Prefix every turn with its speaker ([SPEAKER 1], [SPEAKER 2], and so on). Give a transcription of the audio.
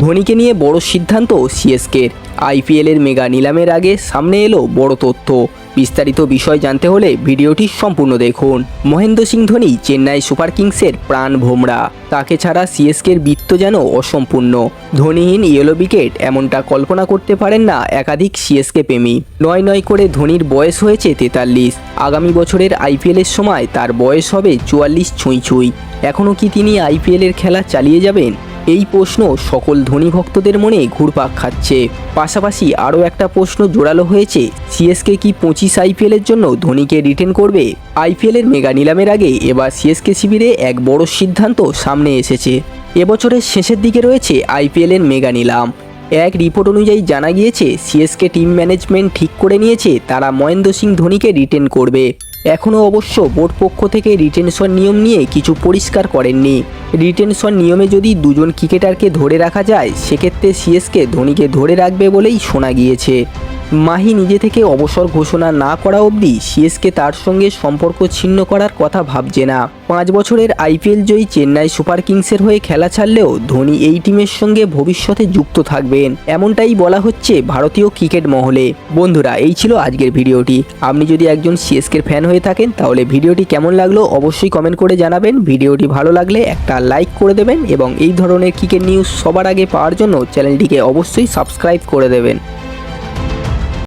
[SPEAKER 1] ধোনিকে নিয়ে বড় সিদ্ধান্ত সিএসকের। আইপিএলের মেগা নিলামের আগে সামনে এলো বড় তথ্য। বিস্তারিত বিষয় জানতে হলে ভিডিওটি সম্পূর্ণ দেখুন। মহেন্দ্র সিং ধোনি, চেন্নাই সুপার কিংসের প্রাণ ভোমরা। তাকে ছাড়া সিএসকের বৃত্ত যেন অসম্পূর্ণ। ধোনিহীন ইয়েলো উইকেট এমনটা কল্পনা করতে পারেন না একাধিক সিএসকে প্রেমী। নয় নয় করে ধোনির বয়স হয়েছে তেতাল্লিশ। আগামী বছরের আইপিএলের সময় তার বয়স হবে চুয়াল্লিশ ছুঁই ছুঁই। এখনও কি তিনি আইপিএলের খেলা চালিয়ে যাবেন? এই প্রশ্ন সকল ধনী ভক্তদের মনে ঘুরপাক খাচ্ছে। পাশাপাশি আরও একটা প্রশ্ন জোরালো হয়েছে সিএসকে কি পঁচিশ আইপিএলের জন্য ধোনিকে রিটেন করবে? আইপিএলের মেগা নিলামের আগে এবার সিএসকে শিবিরে এক বড় সিদ্ধান্ত সামনে এসেছে। এবছরের শেষের দিকে রয়েছে আইপিএলের মেগা নিলাম। এক রিপোর্ট অনুযায়ী জানা গিয়েছে সিএসকে টিম ম্যানেজমেন্ট ঠিক করে নিয়েছে, তারা মহেন্দ্র সিং ধোনিকে রিটেন করবে। এখনও অবশ্য বোর্ড পক্ষ থেকে রিটেনশন নিয়ম নিয়ে কিছু পরিষ্কার করেননি। রিটেনশন নিয়মে যদি দুজন ক্রিকেটারকে ধরে রাখা যায়, সেক্ষেত্রে সিএসকে ধোনিকে ধরে রাখবে বলেই শোনা গিয়েছে। মাহি নিজে থেকে অবসর ঘোষণা না করা অবধি সিএসকে তার সঙ্গে সম্পর্ক ছিন্ন করার কথা ভাবছে না। পাঁচ বছরের আইপিএল জয়ী চেন্নাই সুপার কিংসের হয়ে খেলা ছাড়লেও ধোনি এই টিমের সঙ্গে ভবিষ্যতে যুক্ত থাকবেন, এমনটাই বলা হচ্ছে ভারতীয় ক্রিকেট মহলে। বন্ধুরা, এই ছিল আজকের ভিডিওটি। আপনি যদি একজন সিএসকের ফ্যান হয়ে থাকেন, তাহলে ভিডিওটি কেমন লাগল অবশ্যই কমেন্ট করে জানাবেন। ভিডিওটি ভালো লাগলে একটা লাইক করে দেবেন এবং এই ধরনের ক্রিকেট নিউজ সবার আগে পাওয়ার জন্য চ্যানেলটিকে অবশ্যই সাবস্ক্রাইব করে দেবেন।